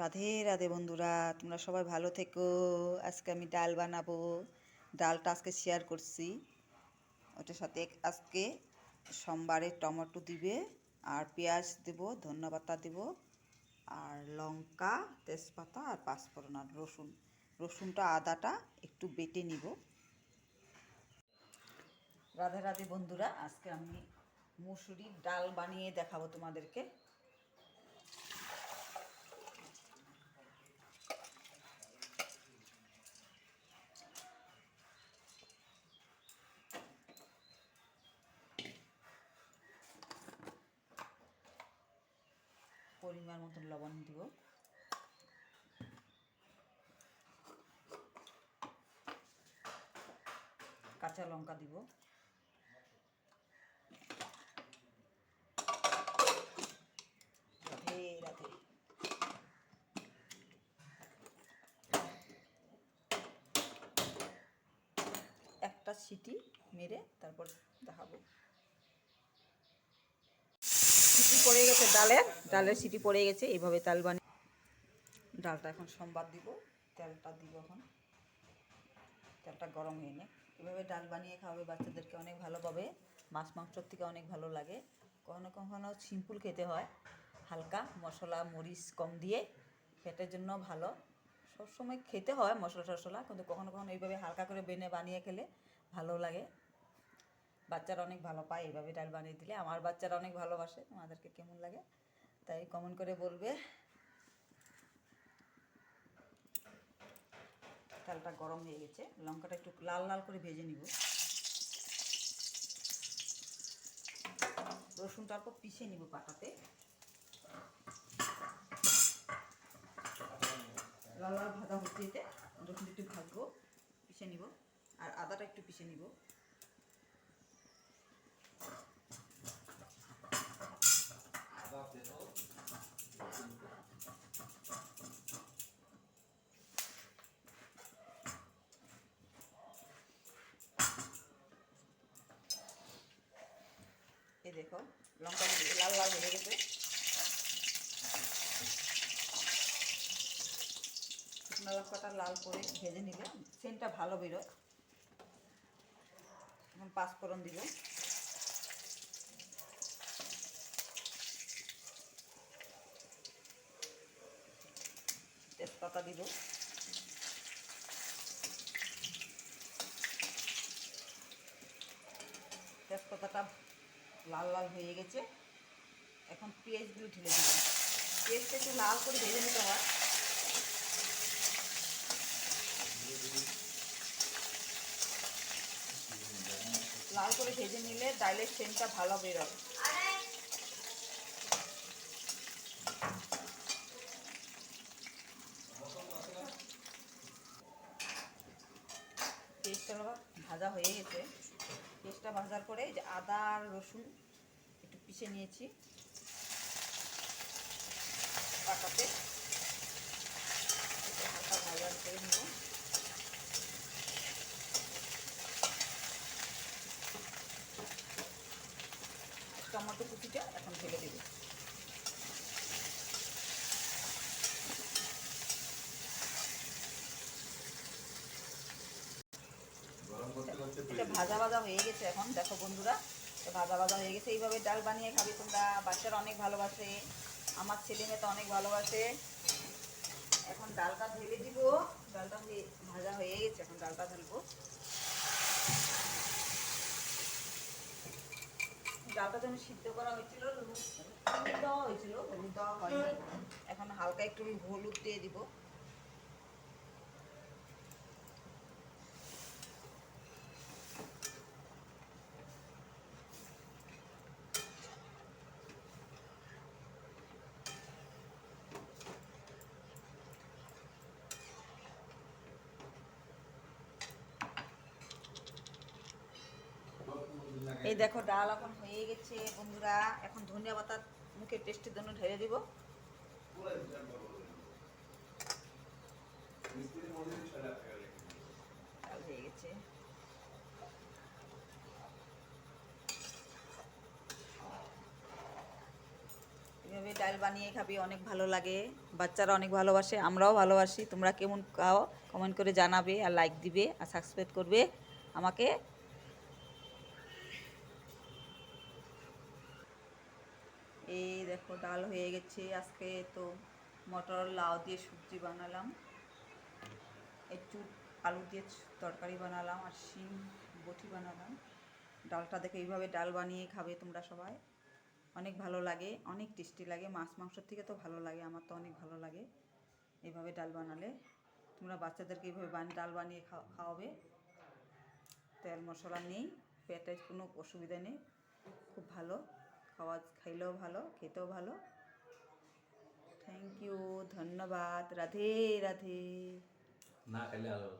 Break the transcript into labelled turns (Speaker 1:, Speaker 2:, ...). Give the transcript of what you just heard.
Speaker 1: রাধে রাধে বন্ধুরা, তোমরা সবাই ভালো থেকো। আজকে আমি ডাল বানাবো। ডালটা আজকে শেয়ার করছি। ওটার সাথে আজকে সোমবারে টমেটো দিবে, আর পেঁয়াজ দেব, ধন্যপাতা দেব, আর লঙ্কা, তেজপাতা, আর পাঁচফোড়ন, আর রসুন। রসুনটা আদাটা একটু বেটে নিব। রাধে রাধে বন্ধুরা, আজকে আমি মুসুরির ডাল বানিয়ে দেখাবো তোমাদেরকে। পরিমাণ মতন লবণ দিব। কাঁচা লঙ্কা দিব। রাধে একটা সিটি মেরে তারপর দেখাবো। সিটি পড়ে গেছে ডালের ডালের সিটি পড়ে গেছে, এইভাবে তাল বানিয়ে ডালটা এখন সোমবার দিব, তেলটা দিব এখন। তেলটা গরম হয়ে নে এভাবে ডাল বানিয়ে খাওয়াবে বাচ্চাদেরকে অনেক ভালো পাবে, মাছ মাংসর থেকে অনেক ভালো লাগে। কখনো কখনো সিম্পল খেতে হয়, হালকা মশলা, মরিচ কম দিয়ে পেটের জন্য ভালো। সবসময় খেতে হয় মশলা টশলা কিন্তু কখনো কখনো এইভাবে হালকা করে বেনে বানিয়ে খেলে ভালো লাগে। বাচ্চারা অনেক ভালো পায় এইভাবে ডাল বানিয়ে দিলে। আমার বাচ্চারা অনেক ভালোবাসে আমাদেরকে কেমন লাগে? তাই কমেন্ট করে বলবে। তেলটা গরম হয়ে গেছে, লঙ্কাটা একটু লাল লাল করে ভেজে নিব। রসুনটা অল্প পিষে নিব পাটাতে লাল লাল ভাজা হতে যেতে রসুন একটু ভাজবো, পিষে নিব। আর আদাটা একটু পিষে নিব। এই দেখো লঙ্কা লাল লাল হয়ে গেছে। শুকনো লঙ্কাটা লাল করে ভেজে নিলে সেন্টটা ভালো বেরোয় এখন পাঁচফোড়ন দিব তেজপাতা দিব তেজপাতাটা লাল লাল হয়ে গেছে। এখন পেঁয়াজগুলো ঢেলে দেবো পেঁয়াজটা একটু লাল করে ভেজে নিতে হয়। লাল করে ভেজে নিলে ডালের সেন্টটা ভালো বেরোয়। পেস্টটা ভাজা হয়ে গেছে। পেস্টটা ভাজার পরে যে আদা আর রসুন একটু পিষে নিয়েছি। পাটাতে ভাজার করে নেব। টমেটো কুচিটা এখন ফেলে দেবো। ভাজা ভাজা হয়ে গেছে এখন। দেখো বন্ধুরা এটা ভাজা ভাজা হয়ে গেছে। এইভাবে ডাল বানিয়ে খাবে তোমরা। বাচ্চারা অনেক ভালোবাসে। আমার ছেলে মেয়ে তো অনেক ভালোবাসে। এখন ডালটা ঢেলে দিব। ডালটা ভাজা হয়ে গেছে। এখন ডালটা ঢালবো। ডালটা যেন সিদ্ধ করা হয়েছিল দেওয়া হয়েছিল হলুদ দেওয়া হয়নি। এখন হালকা একটু হলুদ দিয়ে দিব। এই দেখো ডাল এখন হয়ে গেছে, বন্ধুরা। এখন ধনিয়া পাতা মুখে টেস্টের জন্য ঢেলে দিব। এভাবে ডাল বানিয়ে খাবি, অনেক ভালো লাগে। বাচ্চারা অনেক ভালোবাসে, আমরাও ভালোবাসি। তোমরা কেমন খাও কমেন্ট করে জানাবে আর লাইক দিবে আর সাবস্ক্রাইব করবে আমাকে এই দেখো, ডাল হয়ে গেছে। আজকে তো মটর লাউ দিয়ে সবজি বানালাম। একটু আলু দিয়ে তরকারি বানালাম আর শিম বটি বানালাম। ডালটা দেখে এইভাবে ডাল বানিয়ে খাবে তোমরা সবাই। অনেক ভালো লাগে, অনেক টেস্টি লাগে। মাছ মাংসের থেকে তো ভালো লাগে, আমার তো অনেক ভালো লাগে এইভাবে ডাল বানালে। তোমরা বাচ্চাদেরকে এইভাবে ডাল বানিয়ে খাও- খাওয়াবে। তেল মশলা নেই, পেটে কোনো অসুবিধা নেই, খুব ভালো। খাওয়া খাইলেও ভালো খেতেও ভালো। থ্যাংক ইউ ধন্যবাদ। রাধে রাধে।
Speaker 2: না আরও